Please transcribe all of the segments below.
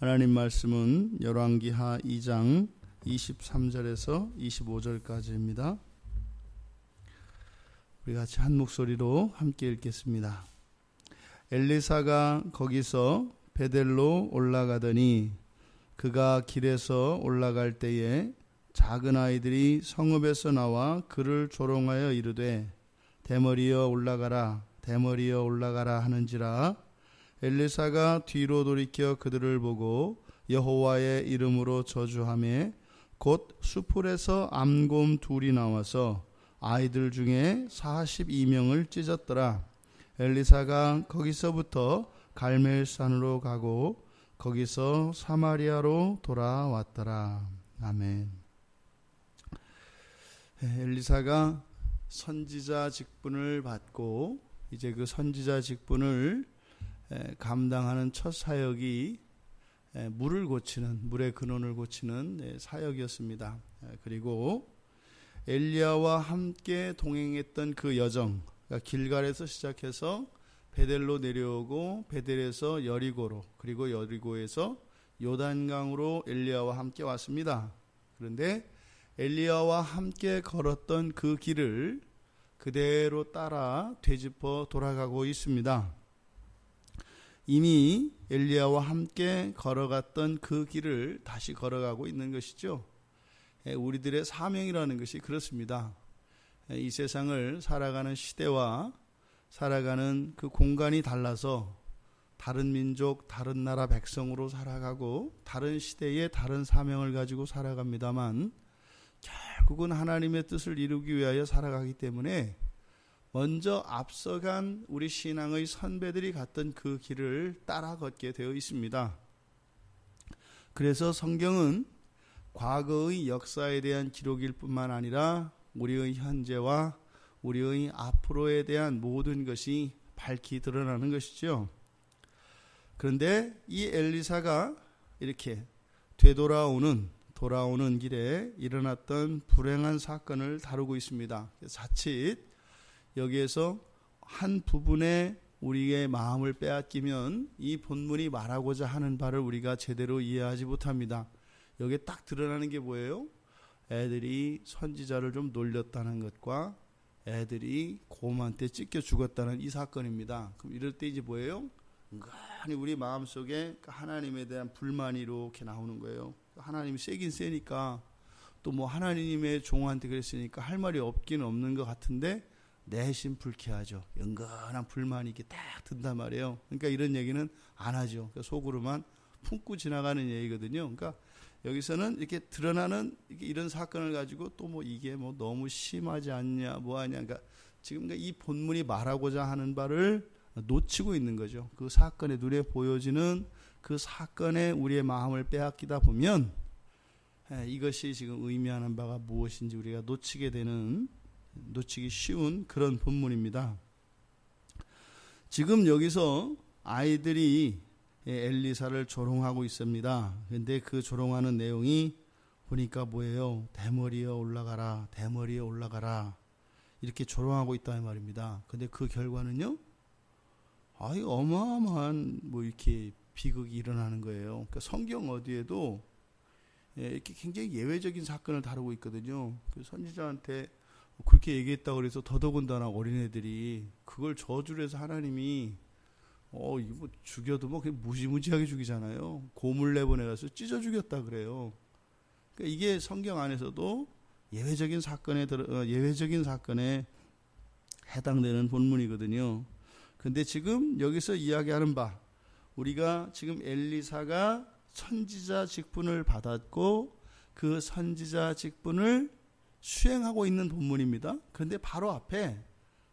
하나님 말씀은 열왕기하 2장 23절에서 25절까지입니다. 우리 같이 한 목소리로 함께 읽겠습니다. 엘리사가 거기서 베델로 올라가더니 그가 길에서 올라갈 때에 작은 아이들이 성읍에서 나와 그를 조롱하여 이르되 대머리여 올라가라 대머리여 올라가라 하는지라 엘리사가 뒤로 돌이켜 그들을 보고 여호와의 이름으로 저주하며 곧 수풀에서 암곰 둘이 나와서 아이들 중에 42명을 찢었더라. 엘리사가 거기서부터 갈멜산으로 가고 거기서 사마리아로 돌아왔더라. 아멘. 엘리사가 선지자 직분을 받고 이제 그 선지자 직분을 감당하는 첫 사역이 물을 고치는 물의 근원을 고치는 사역이었습니다. 그리고 엘리야와 함께 동행했던 그 여정, 그러니까 길갈에서 시작해서 베델로 내려오고 베델에서 여리고로 그리고 여리고에서 요단강으로 엘리야와 함께 왔습니다. 그런데 엘리야와 함께 걸었던 그 길을 그대로 따라 되짚어 돌아가고 있습니다. 이미 엘리야와 함께 걸어갔던 그 길을 다시 걸어가고 있는 것이죠. 우리들의 사명이라는 것이 그렇습니다. 이 세상을 살아가는 시대와 살아가는 그 공간이 달라서 다른 민족, 다른 나라 백성으로 살아가고 다른 시대에 다른 사명을 가지고 살아갑니다만 결국은 하나님의 뜻을 이루기 위하여 살아가기 때문에 먼저 앞서간 우리 신앙의 선배들이 갔던 그 길을 따라 걷게 되어 있습니다. 그래서 성경은 과거의 역사에 대한 기록일 뿐만 아니라 우리의 현재와 우리의 앞으로에 대한 모든 것이 밝히 드러나는 것이죠. 그런데 이 엘리사가 이렇게 되돌아오는 돌아오는 길에 일어났던 불행한 사건을 다루고 있습니다. 자칫 여기에서 한 부분에 우리의 마음을 빼앗기면 이 본문이 말하고자 하는 바를 우리가 제대로 이해하지 못합니다. 여기에 딱 드러나는 게 뭐예요? 애들이 선지자를 좀 놀렸다는 것과 애들이 곰한테 찢겨 죽었다는 이 사건입니다. 그럼 이럴 때 이제 뭐예요? 은근히 우리 마음속에 하나님에 대한 불만이 이렇게 나오는 거예요. 하나님이 세긴 세니까 또 뭐 하나님의 종한테 그랬으니까 할 말이 없기는 없는 것 같은데 내심 불쾌하죠. 은근한 불만이 이렇게 딱 든단 말이에요. 그러니까 이런 얘기는 안 하죠. 그러니까 속으로만 품고 지나가는 얘기거든요. 그러니까 여기서는 이렇게 드러나는 이런 사건을 가지고 또 뭐 이게 뭐 너무 심하지 않냐, 뭐 하냐. 그러니까 지금 그러니까 이 본문이 말하고자 하는 바를 놓치고 있는 거죠. 그 사건의 눈에 보여지는 그 사건에 우리의 마음을 빼앗기다 보면 이것이 지금 의미하는 바가 무엇인지 우리가 놓치게 되는 놓치기 쉬운 그런 본문입니다. 지금 여기서 아이들이 엘리사를 조롱하고 있습니다. 근데 그 조롱하는 내용이 보니까 뭐예요? 대머리에 올라가라, 대머리에 올라가라. 이렇게 조롱하고 있다는 말입니다. 근데 그 결과는요? 아이 어마어마한 뭐 이렇게 비극이 일어나는 거예요. 그러니까 성경 어디에도 이렇게 굉장히 예외적인 사건을 다루고 있거든요. 그 선지자한테 그렇게 얘기했다고 그래서 더더군다나 어린애들이 그걸 저주를 해서 하나님이 어 이거 뭐 죽여도 뭐 그냥 무지무지하게 죽이잖아요. 고물 내 보내가서 찢어 죽였다 그래요. 그러니까 이게 성경 안에서도 예외적인 사건에 들어 예외적인 사건에 해당되는 본문이거든요. 근데 지금 여기서 이야기하는 바 우리가 지금 엘리사가 선지자 직분을 받았고 그 선지자 직분을 수행하고 있는 본문입니다. 그런데 바로 앞에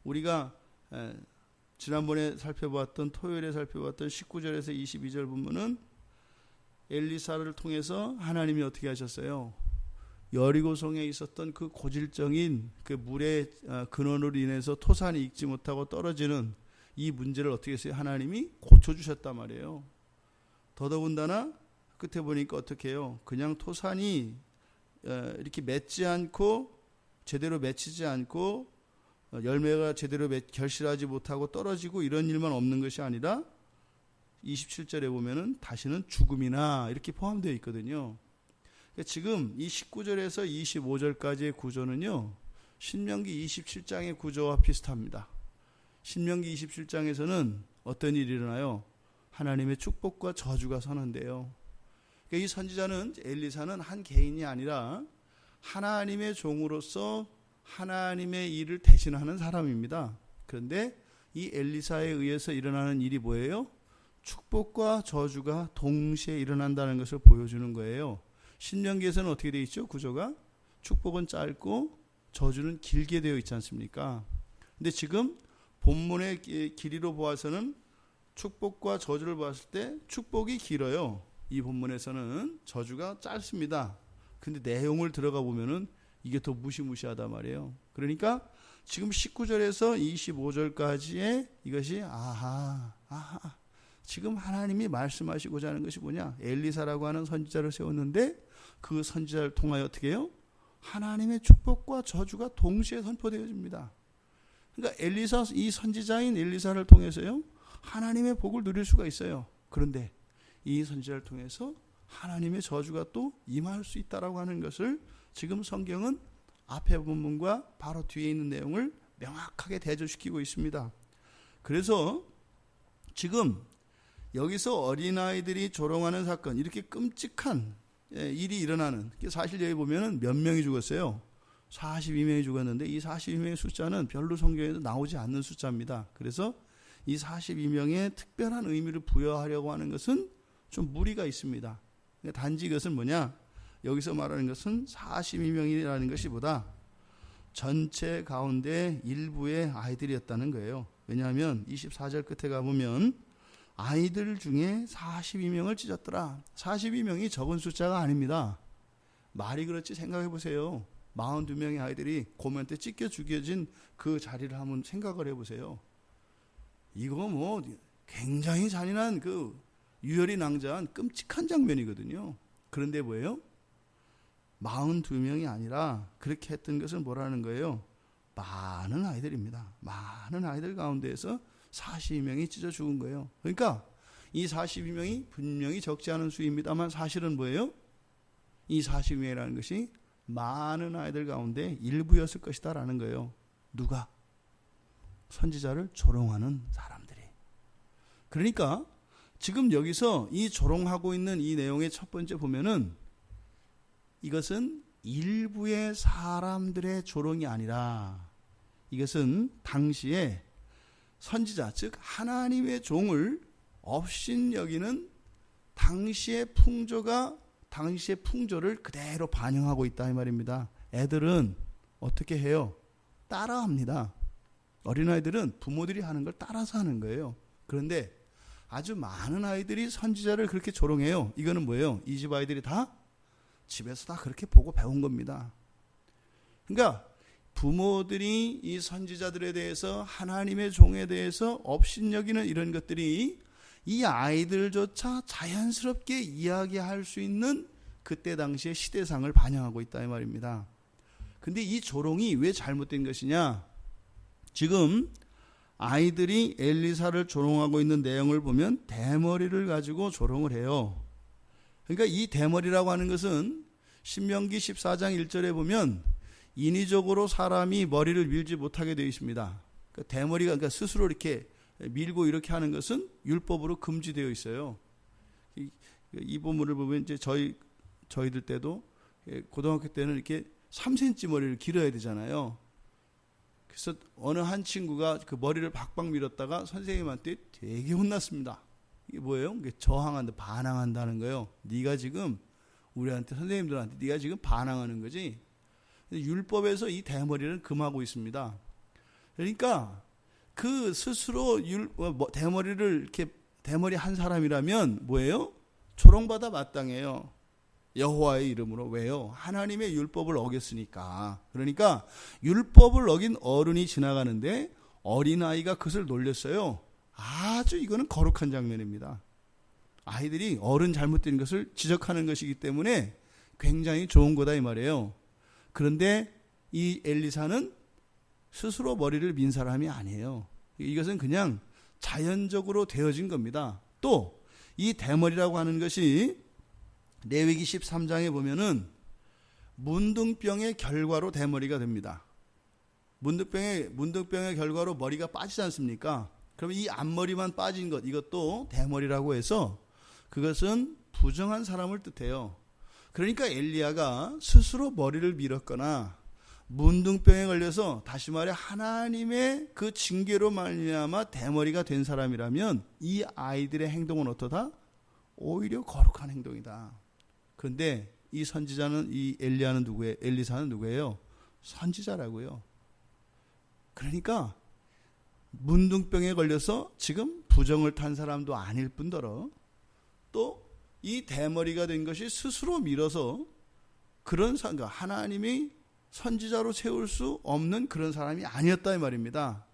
우리가 지난번에 살펴봤던 토요일에 살펴봤던 19절에서 22절 본문은 엘리사를 통해서 하나님이 어떻게 하셨어요? 여리고성에 있었던 그 고질적인 그 물의 근원으로 인해서 토산이 익지 못하고 떨어지는 이 문제를 어떻게 했어요? 하나님이 고쳐주셨단 말이에요. 더더군다나 끝에 보니까 어떻게 해요? 그냥 토산이 이렇게 맺지 않고 제대로 맺히지 않고 열매가 제대로 결실하지 못하고 떨어지고 이런 일만 없는 것이 아니라 27절에 보면은 다시는 죽음이나 이렇게 포함되어 있거든요. 그러니까 지금 이 19절에서 25절까지의 구조는요. 신명기 27장의 구조와 비슷합니다. 신명기 27장에서는 어떤 일이 일어나요? 하나님의 축복과 저주가 선언돼요. 그러니까 이 선지자는 엘리사는 한 개인이 아니라 하나님의 종으로서 하나님의 일을 대신하는 사람입니다. 그런데 이 엘리사에 의해서 일어나는 일이 뭐예요? 축복과 저주가 동시에 일어난다는 것을 보여주는 거예요. 신명기에서는 어떻게 되어 있죠? 구조가 축복은 짧고 저주는 길게 되어 있지 않습니까? 근데 지금 본문의 길이로 보아서는 축복과 저주를 봤을 때 축복이 길어요. 이 본문에서는 저주가 짧습니다. 근데 내용을 들어가 보면은 이게 더 무시무시하단 말이에요. 그러니까 지금 19절에서 25절까지의 이것이 아하, 아하. 지금 하나님이 말씀하시고자 하는 것이 뭐냐? 엘리사라고 하는 선지자를 세웠는데 그 선지자를 통하여 어떻게 해요? 하나님의 축복과 저주가 동시에 선포되어집니다. 그러니까 엘리사 이 선지자인 엘리사를 통해서요. 하나님의 복을 누릴 수가 있어요. 그런데 이 선지자를 통해서 하나님의 저주가 또 임할 수 있다라고 하는 것을 지금 성경은 앞에 본문과 바로 뒤에 있는 내용을 명확하게 대조시키고 있습니다. 그래서 지금 여기서 어린아이들이 조롱하는 사건, 이렇게 끔찍한 예, 일이 일어나는, 사실 여기 보면은 몇 명이 죽었어요. 42명이 죽었는데 이 42명의 숫자는 별로 성경에도 나오지 않는 숫자입니다. 그래서 이 42명의 특별한 의미를 부여하려고 하는 것은 좀 무리가 있습니다. 그러니까 단지 이것은 뭐냐? 여기서 말하는 것은 42명이라는 것이 보다 전체 가운데 일부의 아이들이었다는 거예요. 왜냐하면 24절 끝에 가보면 아이들 중에 42명을 찢었더라. 42명이 적은 숫자가 아닙니다. 말이 그렇지 생각해 보세요. 42명의 아이들이 고면 때 찢겨 죽여진 그 자리를 한번 생각을 해 보세요. 이거 뭐 굉장히 잔인한 그 유혈이 낭자한 끔찍한 장면이거든요. 그런데 뭐예요? 42명이 아니라 그렇게 했던 것은 뭐라는 거예요? 많은 아이들입니다. 많은 아이들 가운데에서 42명이 찢어 죽은 거예요. 그러니까 이 42명이 분명히 적지 않은 수입니다만 사실은 뭐예요? 이 42명이라는 것이 많은 아이들 가운데 일부였을 것이다라는 거예요. 누가? 선지자를 조롱하는 사람들이. 그러니까 지금 여기서 이 조롱하고 있는 이 내용의 첫 번째 보면은 이것은 일부의 사람들의 조롱이 아니라 이것은 당시에 선지자 즉 하나님의 종을 업신 여기는 당시의 풍조가 당시의 풍조를 그대로 반영하고 있다 이 말입니다. 애들은 어떻게 해요? 따라합니다. 어린아이들은 부모들이 하는 걸 따라서 하는 거예요. 그런데 아주 많은 아이들이 선지자를 그렇게 조롱해요. 이거는 뭐예요? 이 집 아이들이 다 집에서 다 그렇게 보고 배운 겁니다. 그러니까 부모들이 이 선지자들에 대해서 하나님의 종에 대해서 업신여기는 이런 것들이 이 아이들조차 자연스럽게 이야기할 수 있는 그때 당시의 시대상을 반영하고 있다 이 말입니다. 근데 이 조롱이 왜 잘못된 것이냐? 지금 아이들이 엘리사를 조롱하고 있는 내용을 보면 대머리를 가지고 조롱을 해요. 그러니까 이 대머리라고 하는 것은 신명기 14장 1절에 보면 인위적으로 사람이 머리를 밀지 못하게 되어 있습니다. 그러니까 대머리가 그러니까 스스로 이렇게 밀고 이렇게 하는 것은 율법으로 금지되어 있어요. 이, 이 본문을 보면 이제 저희 저희들 때도 고등학교 때는 이렇게 3cm 머리를 길어야 되잖아요. 그래서 어느 한 친구가 그 머리를 박박 밀었다가 선생님한테 되게 혼났습니다. 이게 뭐예요? 이게 저항한다, 반항한다는 거예요. 네가 지금 우리한테 선생님들한테 네가 지금 반항하는 거지. 율법에서 이 대머리를 금하고 있습니다. 그러니까 그 스스로 율, 어, 뭐 대머리를 이렇게 대머리 한 사람이라면 뭐예요? 조롱받아 마땅해요. 여호와의 이름으로 왜요? 하나님의 율법을 어겼으니까. 그러니까 율법을 어긴 어른이 지나가는데 어린 아이가 그것을 놀렸어요. 아주 이거는 거룩한 장면입니다. 아이들이 어른 잘못된 것을 지적하는 것이기 때문에 굉장히 좋은 거다 이 말이에요. 그런데 이 엘리사는 스스로 머리를 민 사람이 아니에요. 이것은 그냥 자연적으로 되어진 겁니다. 또 이 대머리라고 하는 것이 레위기 13장에 보면은 문둥병의 결과로 대머리가 됩니다. 문둥병의 문둥병의 결과로 머리가 빠지지 않습니까? 그러면 이 앞머리만 빠진 것 이것도 대머리라고 해서 그것은 부정한 사람을 뜻해요. 그러니까 엘리야가 스스로 머리를 밀었거나 문둥병에 걸려서 다시 말해 하나님의 그 징계로 말미암아 대머리가 된 사람이라면 이 아이들의 행동은 어떠다? 오히려 거룩한 행동이다. 그런데 이 선지자는 이 엘리야는 누구예요? 엘리사는 누구예요? 선지자라고요. 그러니까 문둥병에 걸려서 지금 부정을 탄 사람도 아닐 뿐더러 또 이 대머리가 된 것이 스스로 밀어서 그런 사 그러니까 하나님이 선지자로 세울 수 없는 그런 사람이 아니었다 이 말입니다.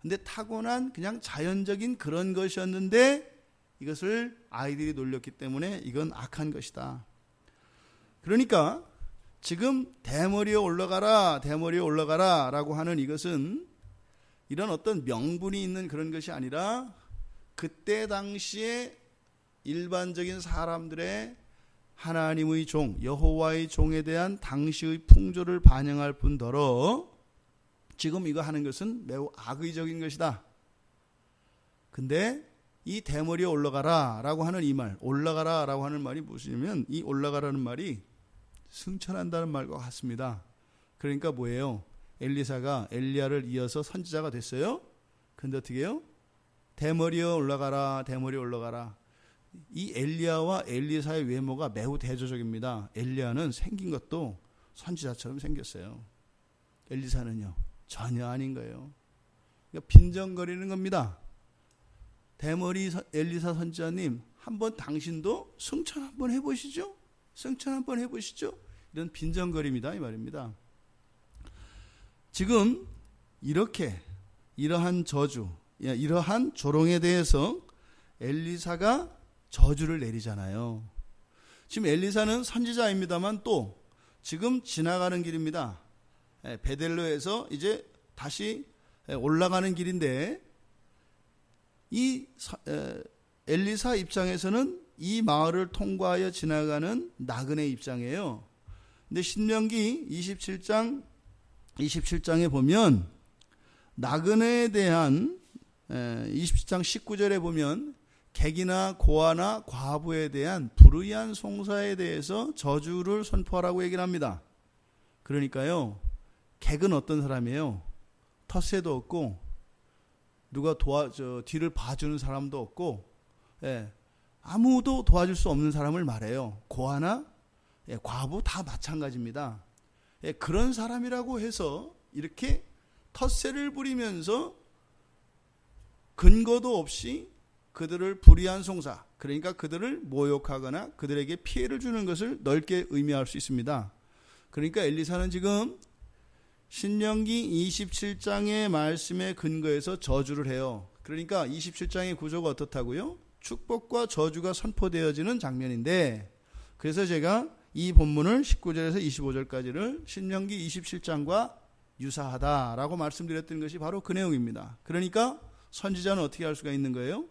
근데 타고난 그냥 자연적인 그런 것이었는데 이것을 아이들이 놀렸기 때문에 이건 악한 것이다. 그러니까 지금 대머리에 올라가라, 대머리에 올라가라 라고 하는 이것은 이런 어떤 명분이 있는 그런 것이 아니라 그때 당시에 일반적인 사람들의 하나님의 종, 여호와의 종에 대한 당시의 풍조를 반영할 뿐더러 지금 이거 하는 것은 매우 악의적인 것이다. 근데 이 대머리에 올라가라 라고 하는 이 말, 올라가라 라고 하는 말이 무엇이냐면 이 올라가라는 말이 승천한다는 말과 같습니다. 그러니까 뭐예요? 엘리사가 엘리야를 이어서 선지자가 됐어요. 근데 어떻게 해요? 대머리에 올라가라, 대머리에 올라가라. 이 엘리야와 엘리사의 외모가 매우 대조적입니다. 엘리야는 생긴 것도 선지자처럼 생겼어요. 엘리사는요 전혀 아닌 거예요. 그러니까 빈정거리는 겁니다. 대머리 엘리사 선지자님 한번 당신도 승천 한번 해보시죠. 승천 한번 해보시죠. 이런 빈정거림이다 이 말입니다. 지금 이렇게 이러한 저주, 이러한 조롱에 대해서 엘리사가 저주를 내리잖아요. 지금 엘리사는 선지자입니다만 또 지금 지나가는 길입니다. 예, 베델로에서 이제 다시 올라가는 길인데 이 엘리사 입장에서는 이 마을을 통과하여 지나가는 나그네 입장이에요. 근데 신명기 27장 27장에 보면 나그네에 대한 27장 19절에 보면 객이나 고아나 과부에 대한 불의한 송사에 대해서 저주를 선포하라고 얘기를 합니다. 그러니까요. 객은 어떤 사람이에요? 텃세도 없고 누가 도와 저 뒤를 봐주는 사람도 없고 예, 아무도 도와줄 수 없는 사람을 말해요. 고아나 예, 과부 다 마찬가지입니다. 예, 그런 사람이라고 해서 이렇게 텃세를 부리면서 근거도 없이 그들을 불의한 송사, 그러니까 그들을 모욕하거나 그들에게 피해를 주는 것을 넓게 의미할 수 있습니다. 그러니까 엘리사는 지금 신명기 27장의 말씀에 근거해서 저주를 해요. 그러니까 27장의 구조가 어떻다고요? 축복과 저주가 선포되어지는 장면인데 그래서 제가 이 본문을 19절에서 25절까지를 신명기 27장과 유사하다라고 말씀드렸던 것이 바로 그 내용입니다. 그러니까 선지자는 어떻게 할 수가 있는 거예요?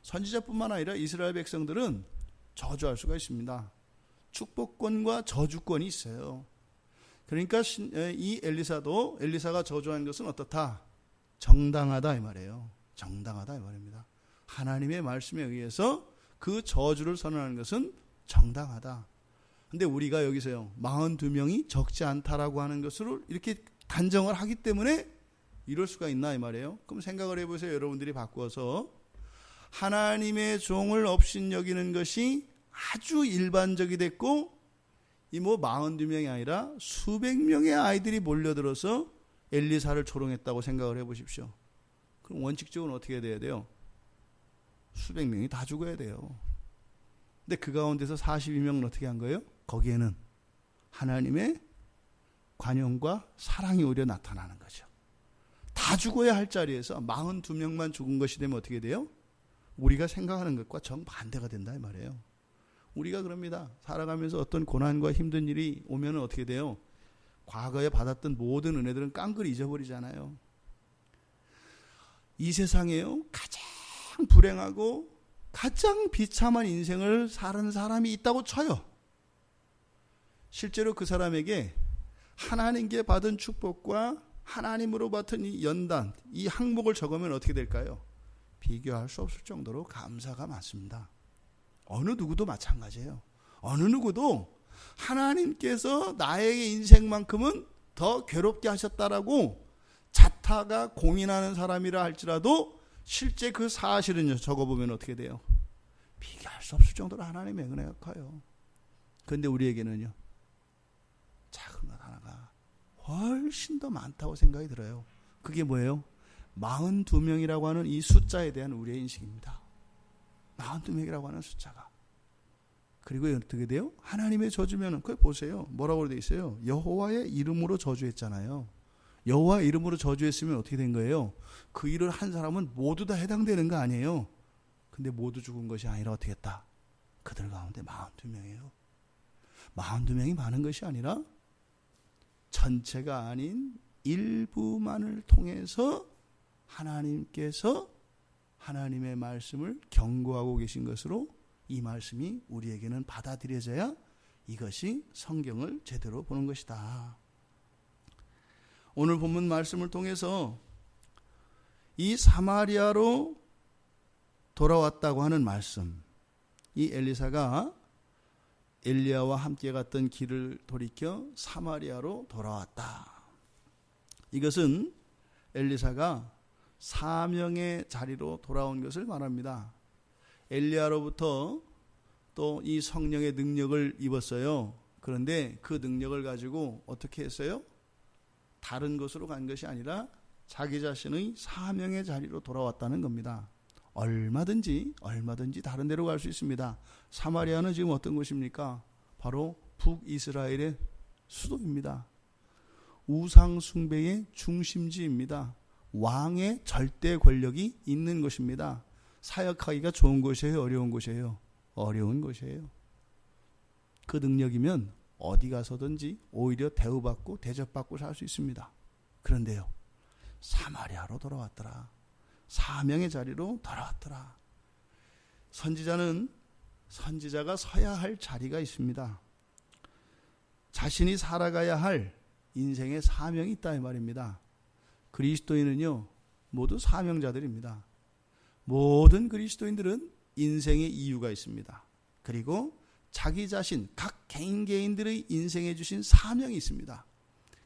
선지자뿐만 아니라 이스라엘 백성들은 저주할 수가 있습니다. 축복권과 저주권이 있어요. 그러니까 이 엘리사도 엘리사가 저주한 것은 어떻다? 정당하다 이 말이에요. 정당하다 이 말입니다. 하나님의 말씀에 의해서 그 저주를 선언하는 것은 정당하다. 근데 우리가 여기서요. 42명이 적지 않다라고 하는 것으로 이렇게 단정을 하기 때문에 이럴 수가 있나 이 말이에요. 그럼 생각을 해 보세요. 여러분들이 바꾸어서 하나님의 종을 업신여기는 것이 아주 일반적이 됐고 이뭐 42명이 아니라 수백 명의 아이들이 몰려들어서 엘리사를 조롱했다고 생각을 해 보십시오. 그럼 원칙적으로 어떻게 돼야 돼요? 수백 명이 다 죽어야 돼요. 근데 그 가운데서 42명은 어떻게 한 거예요? 거기에는 하나님의 관용과 사랑이 오히려 나타나는 거죠. 다 죽어야 할 자리에서 42명만 죽은 것이 되면 어떻게 돼요? 우리가 생각하는 것과 정반대가 된다 이 말이에요. 우리가 그럽니다. 살아가면서 어떤 고난과 힘든 일이 오면 어떻게 돼요? 과거에 받았던 모든 은혜들은 깡그리 잊어버리잖아요. 이 세상에요 가장 불행하고 가장 비참한 인생을 사는 사람이 있다고 쳐요. 실제로 그 사람에게 하나님께 받은 축복과 하나님으로 받은 이 연단, 이 항목을 적으면 어떻게 될까요? 비교할 수 없을 정도로 감사가 많습니다. 어느 누구도 마찬가지예요. 어느 누구도 하나님께서 나의 인생만큼은 더 괴롭게 하셨다라고 자타가 공인하는 사람이라 할지라도 실제 그 사실은요 적어보면 어떻게 돼요? 비교할 수 없을 정도로 하나님의 은혜가 커요. 그런데 우리에게는요 훨씬 더 많다고 생각이 들어요. 그게 뭐예요? 42명이라고 하는 이 숫자에 대한 우리의 인식입니다. 42명이라고 하는 숫자가. 그리고 어떻게 돼요? 하나님의 저주면은 그거 보세요. 뭐라고 돼 있어요? 여호와의 이름으로 저주했잖아요. 여호와 이름으로 저주했으면 어떻게 된 거예요? 그 일을 한 사람은 모두 다 해당되는 거 아니에요? 근데 모두 죽은 것이 아니라 어떻게 했다? 그들 가운데 42명이에요. 42명이 많은 것이 아니라 전체가 아닌 일부만을 통해서 하나님께서 하나님의 말씀을 경고하고 계신 것으로 이 말씀이 우리에게는 받아들여져야 이것이 성경을 제대로 보는 것이다. 오늘 본문 말씀을 통해서 이 사마리아로 돌아왔다고 하는 말씀, 이 엘리사가 엘리야와 함께 갔던 길을 돌이켜 사마리아로 돌아왔다. 이것은 엘리사가 사명의 자리로 돌아온 것을 말합니다. 엘리야로부터 또 이 성령의 능력을 입었어요. 그런데 그 능력을 가지고 어떻게 했어요? 다른 곳으로 간 것이 아니라 자기 자신의 사명의 자리로 돌아왔다는 겁니다. 얼마든지 얼마든지 다른 데로 갈 수 있습니다. 사마리아는 지금 어떤 곳입니까? 바로 북이스라엘의 수도입니다. 우상 숭배의 중심지입니다. 왕의 절대 권력이 있는 곳입니다. 사역하기가 좋은 곳이에요, 어려운 곳이에요? 어려운 곳이에요. 그 능력이면 어디 가서든지 오히려 대우받고 대접받고 살 수 있습니다. 그런데요, 사마리아로 돌아왔더라. 사명의 자리로 돌아왔더라. 선지자는 선지자가 서야 할 자리가 있습니다. 자신이 살아가야 할 인생의 사명이 있다 이 말입니다. 그리스도인은요 모두 사명자들입니다. 모든 그리스도인들은 인생의 이유가 있습니다. 그리고 자기 자신 각 개인 개인들의 인생에 주신 사명이 있습니다.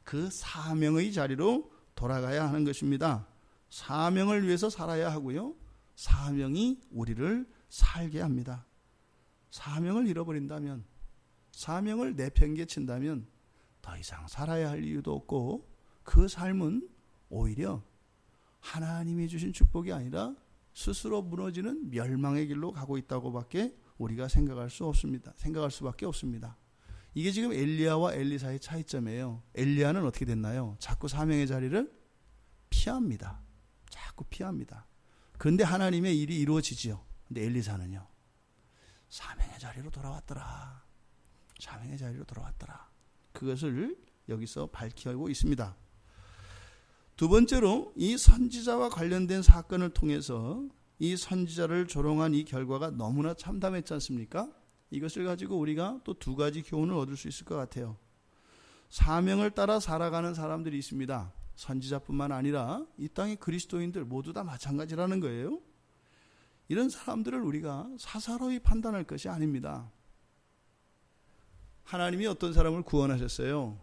그 사명의 자리로 돌아가야 하는 것입니다. 사명을 위해서 살아야 하고요. 사명이 우리를 살게 합니다. 사명을 잃어버린다면, 사명을 내팽개친다면 더 이상 살아야 할 이유도 없고 그 삶은 오히려 하나님이 주신 축복이 아니라 스스로 무너지는 멸망의 길로 가고 있다고밖에 우리가 생각할 수 없습니다. 생각할 수밖에 없습니다. 이게 지금 엘리야와 엘리사의 차이점이에요. 엘리야는 어떻게 됐나요? 자꾸 사명의 자리를 피합니다. 자꾸 피합니다. 그런데 하나님의 일이 이루어지지요. 근데 엘리사는요. 사명의 자리로 돌아왔더라. 사명의 자리로 돌아왔더라. 그것을 여기서 밝히고 있습니다. 두 번째로 이 선지자와 관련된 사건을 통해서 이 선지자를 조롱한 이 결과가 너무나 참담했지 않습니까? 이것을 가지고 우리가 또 두 가지 교훈을 얻을 수 있을 것 같아요. 사명을 따라 살아가는 사람들이 있습니다. 선지자뿐만 아니라 이 땅의 그리스도인들 모두 다 마찬가지라는 거예요. 이런 사람들을 우리가 사사로이 판단할 것이 아닙니다. 하나님이 어떤 사람을 구원하셨어요?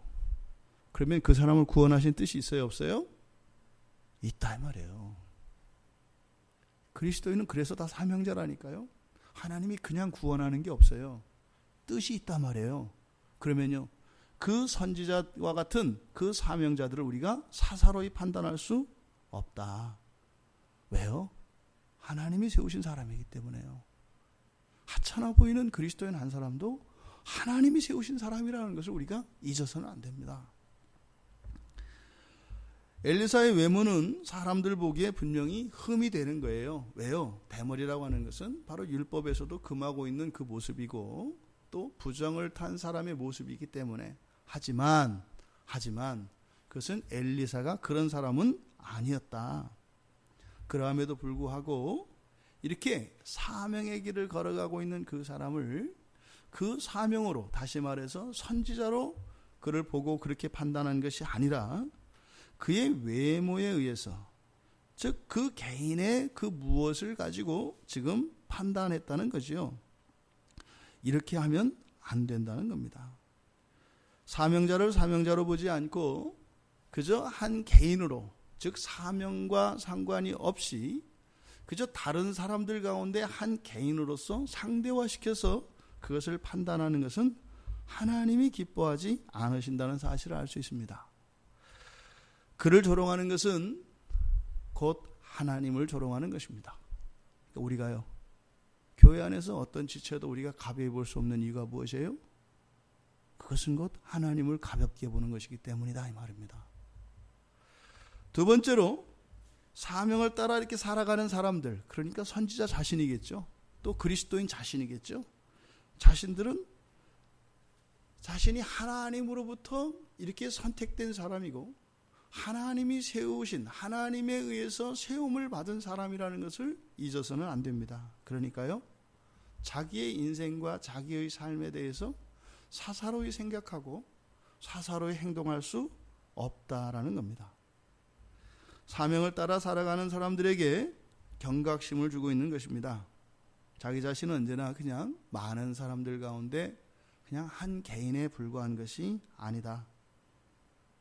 그러면 그 사람을 구원하신 뜻이 있어요, 없어요? 있다 이 말이에요. 그리스도인은 그래서 다 사명자라니까요. 하나님이 그냥 구원하는 게 없어요. 뜻이 있단 말이에요. 그러면요. 그 선지자와 같은 그 사명자들을 우리가 사사로이 판단할 수 없다. 왜요? 하나님이 세우신 사람이기 때문에요. 하찮아 보이는 그리스도인 한 사람도 하나님이 세우신 사람이라는 것을 우리가 잊어서는 안 됩니다. 엘리사의 외모는 사람들 보기에 분명히 흠이 되는 거예요. 왜요? 대머리라고 하는 것은 바로 율법에서도 금하고 있는 그 모습이고 또 부정을 탄 사람의 모습이기 때문에 하지만 하지만 그것은 엘리사가 그런 사람은 아니었다. 그럼에도 불구하고 이렇게 사명의 길을 걸어가고 있는 그 사람을 그 사명으로 다시 말해서 선지자로 그를 보고 그렇게 판단한 것이 아니라 그의 외모에 의해서 즉 그 개인의 그 무엇을 가지고 지금 판단했다는 거지요. 이렇게 하면 안 된다는 겁니다. 사명자를 사명자로 보지 않고 그저 한 개인으로 즉 사명과 상관이 없이 그저 다른 사람들 가운데 한 개인으로서 상대화시켜서 그것을 판단하는 것은 하나님이 기뻐하지 않으신다는 사실을 알 수 있습니다. 그를 조롱하는 것은 곧 하나님을 조롱하는 것입니다. 그러니까 우리가요, 교회 안에서 어떤 지체도 우리가 가벼이 볼 수 없는 이유가 무엇이에요? 그것은 곧 하나님을 가볍게 보는 것이기 때문이다 이 말입니다. 두 번째로 사명을 따라 이렇게 살아가는 사람들, 그러니까 선지자 자신이겠죠. 또 그리스도인 자신이겠죠. 자신들은 자신이 하나님으로부터 이렇게 선택된 사람이고 하나님이 세우신 하나님에 의해서 세움을 받은 사람이라는 것을 잊어서는 안 됩니다. 그러니까요. 자기의 인생과 자기의 삶에 대해서 사사로이 생각하고 사사로이 행동할 수 없다라는 겁니다. 사명을 따라 살아가는 사람들에게 경각심을 주고 있는 것입니다. 자기 자신은 언제나 그냥 많은 사람들 가운데 그냥 한 개인에 불과한 것이 아니다.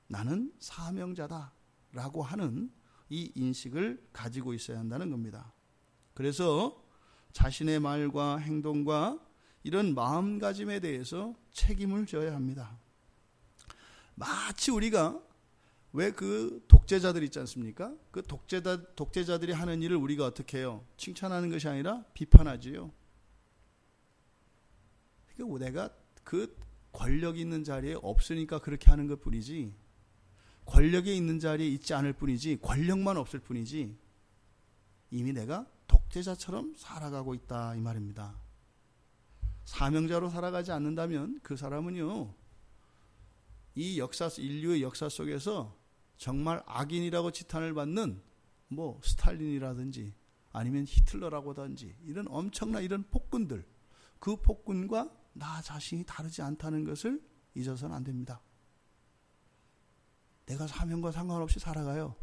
나는 사명자다. 라고 하는 이 인식을 가지고 있어야 한다는 겁니다. 그래서 자신의 말과 행동과 이런 마음가짐에 대해서 책임을 져야 합니다. 마치 우리가 왜 그 독재자들 있지 않습니까? 그 독재자, 독재자들이 하는 일을 우리가 어떻게 해요? 칭찬하는 것이 아니라 비판하지요. 그러니까 내가 그 권력이 있는 자리에 없으니까 그렇게 하는 것 뿐이지, 권력에 있는 자리에 있지 않을 뿐이지, 권력만 없을 뿐이지, 이미 내가 독재자처럼 살아가고 있다, 이 말입니다. 사명자로 살아가지 않는다면 그 사람은요, 이 역사, 인류의 역사 속에서 정말 악인이라고 지탄을 받는 뭐 스탈린이라든지 아니면 히틀러라고든지 이런 엄청난 이런 폭군들, 그 폭군과 나 자신이 다르지 않다는 것을 잊어서는 안 됩니다. 내가 사명과 상관없이 살아가요.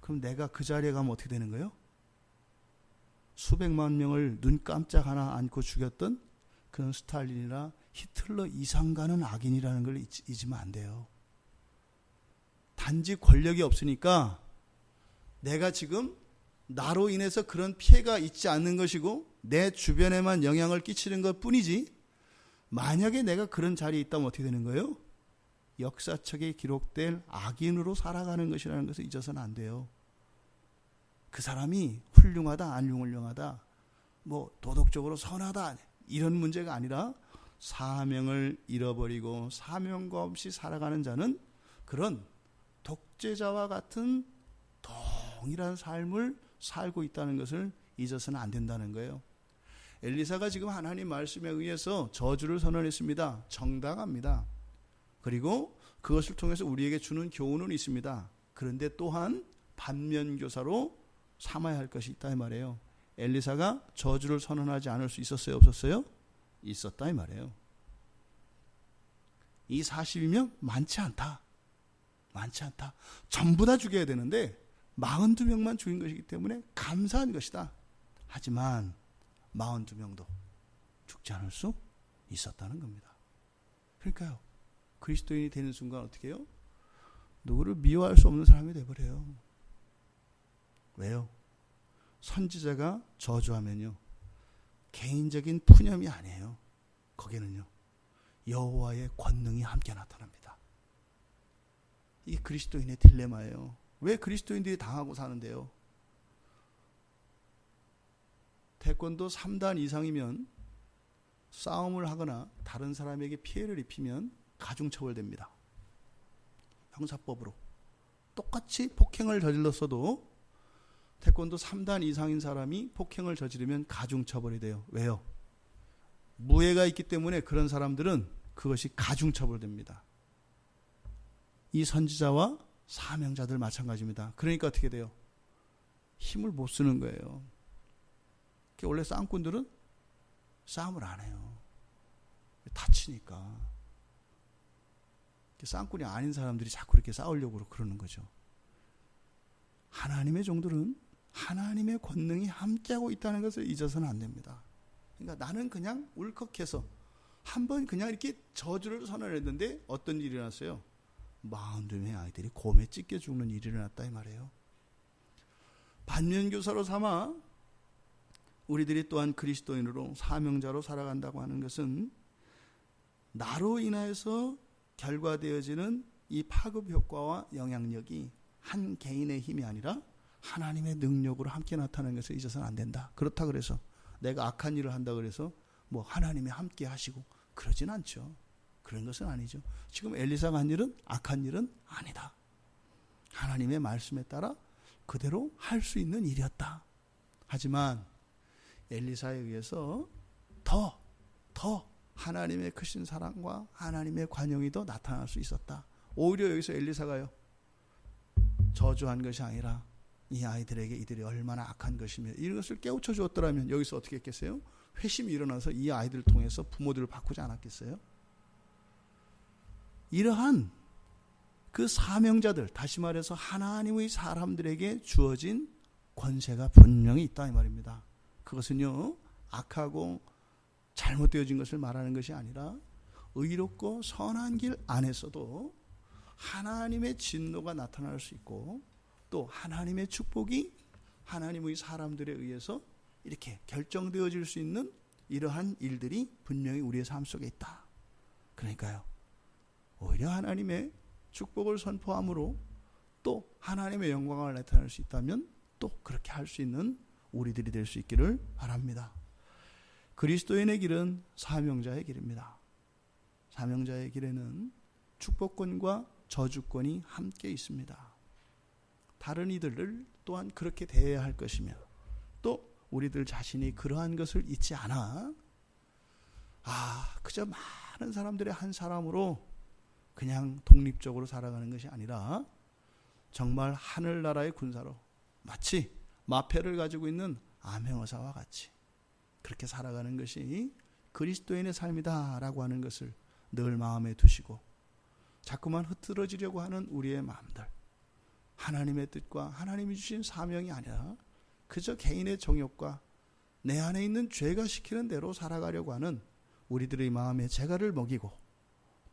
그럼 내가 그 자리에 가면 어떻게 되는 거예요? 수백만 명을 눈 깜짝 하나 안고 죽였던 그런 스탈린이나 히틀러 이상 가는 악인이라는 걸 잊 으면 안 돼요. 단지 권력이 없으니까 내가 지금 나로 인해서 그런 피해가 있지 않는 것이고 내 주변에만 영향을 끼치는 것 뿐이지 만약에 내가 그런 자리에 있다면 어떻게 되는 거예요? 역사책에 기록될 악인으로 살아가는 것이라는 것을 잊어서는 안 돼요. 그 사람이 훌륭하다, 안 훌륭하다, 뭐 도덕적으로 선하다 이런 문제가 아니라 사명을 잃어버리고 사명과 없이 살아가는 자는 그런 독재자와 같은 동일한 삶을 살고 있다는 것을 잊어서는 안 된다는 거예요. 엘리사가 지금 하나님 말씀에 의해서 저주를 선언했습니다. 정당합니다. 그리고 그것을 통해서 우리에게 주는 교훈은 있습니다. 그런데 또한 반면 교사로 삼아야 할 것이 있다 이 말이에요. 엘리사가 저주를 선언하지 않을 수 있었어요, 없었어요? 있었다 이 말이에요. 이 40이면 많지 않다. 많지 않다. 전부 다 죽여야 되는데 42명만 죽인 것이기 때문에 감사한 것이다. 하지만 42명도 죽지 않을 수 있었다는 겁니다. 그러니까요. 그리스도인이 되는 순간 어떻게 해요? 누구를 미워할 수 없는 사람이 되버려요. 왜요? 선지자가 저주하면요. 개인적인 푸념이 아니에요. 거기는요. 여호와의 권능이 함께 나타납니다. 이게 그리스도인의 딜레마예요. 왜 그리스도인들이 당하고 사는데요? 태권도 3단 이상이면 싸움을 하거나 다른 사람에게 피해를 입히면 가중처벌됩니다. 형사법으로. 똑같이 폭행을 저질렀어도 태권도 3단 이상인 사람이 폭행을 저지르면 가중처벌이 돼요. 왜요? 무해가 있기 때문에 그런 사람들은 그것이 가중처벌됩니다. 이 선지자와 사명자들 마찬가지입니다. 그러니까 어떻게 돼요? 힘을 못 쓰는 거예요. 원래 싸움꾼들은 싸움을 안 해요. 다치니까. 싸움꾼이 아닌 사람들이 자꾸 이렇게 싸우려고 그러는 거죠. 하나님의 종들은 하나님의 권능이 함께하고 있다는 것을 잊어서는 안 됩니다. 그러니까 나는 그냥 울컥해서 한 번 그냥 이렇게 저주를 선언했는데 어떤 일이 일어났어요? 마흔 의 아이들이 곰에 찢겨 죽는 일이 일어났다 이 말이에요. 반면교사로 삼아 우리들이 또한 그리스도인으로 사명자로 살아간다고 하는 것은 나로 인하여서 결과되어지는 이 파급 효과와 영향력이 한 개인의 힘이 아니라 하나님의 능력으로 함께 나타나는 것을 잊어서는 안 된다. 그렇다 그래서 내가 악한 일을 한다 그래서 뭐 하나님이 함께 하시고 그러진 않죠. 그런 것은 아니죠. 지금 엘리사가 한 일은 악한 일은 아니다. 하나님의 말씀에 따라 그대로 할 수 있는 일이었다. 하지만 엘리사에 의해서 더, 더 하나님의 크신 사랑과 하나님의 관용이 더 나타날 수 있었다. 오히려 여기서 엘리사가요. 저주한 것이 아니라 이 아이들에게 이들이 얼마나 악한 것이며 이것을 깨우쳐 주었더라면 여기서 어떻게 했겠어요? 회심이 일어나서 이 아이들을 통해서 부모들을 바꾸지 않았겠어요? 이러한 그 사명자들, 다시 말해서 하나님의 사람들에게 주어진 권세가 분명히 있다 이 말입니다. 그것은요 악하고 잘못되어진 것을 말하는 것이 아니라 의롭고 선한 길 안에서도 하나님의 진노가 나타날 수 있고 또 하나님의 축복이 하나님의 사람들에 의해서 이렇게 결정되어질 수 있는 이러한 일들이 분명히 우리의 삶 속에 있다. 그러니까요. 오히려 하나님의 축복을 선포함으로 또 하나님의 영광을 나타낼 수 있다면 또 그렇게 할 수 있는 우리들이 될 수 있기를 바랍니다. 그리스도인의 길은 사명자의 길입니다. 사명자의 길에는 축복권과 저주권이 함께 있습니다. 다른 이들을 또한 그렇게 대해야 할 것이며 또 우리들 자신이 그러한 것을 잊지 않아. 아 그저 많은 사람들의 한 사람으로 그냥 독립적으로 살아가는 것이 아니라 정말 하늘나라의 군사로 마치 마패를 가지고 있는 암행어사와 같이 그렇게 살아가는 것이 그리스도인의 삶이다라고 하는 것을 늘 마음에 두시고 자꾸만 흐트러지려고 하는 우리의 마음들 하나님의 뜻과 하나님이 주신 사명이 아니라 그저 개인의 정욕과 내 안에 있는 죄가 시키는 대로 살아가려고 하는 우리들의 마음에 재갈을 먹이고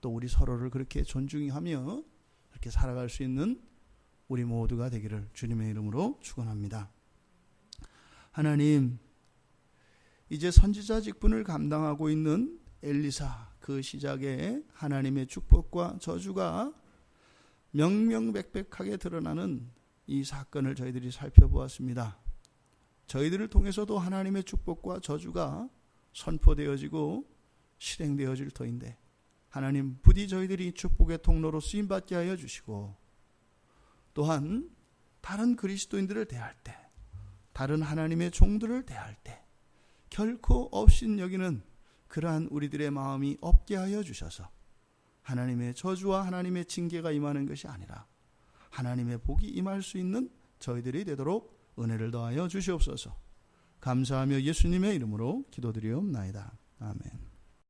또 우리 서로를 그렇게 존중하며 그렇게 살아갈 수 있는 우리 모두가 되기를 주님의 이름으로 축원합니다. 하나님 이제 선지자 직분을 감당하고 있는 엘리사 그 시작에 하나님의 축복과 저주가 명명백백하게 드러나는 이 사건을 저희들이 살펴보았습니다. 저희들을 통해서도 하나님의 축복과 저주가 선포되어지고 실행되어질 터인데 하나님 부디 저희들이 축복의 통로로 쓰임 받게 하여 주시고 또한 다른 그리스도인들을 대할 때 다른 하나님의 종들을 대할 때 결코 없인 여기는 그러한 우리들의 마음이 없게 하여 주셔서 하나님의 저주와 하나님의 징계가 임하는 것이 아니라 하나님의 복이 임할 수 있는 저희들이 되도록 은혜를 더하여 주시옵소서. 감사하며 예수님의 이름으로 기도드리옵나이다. 아멘.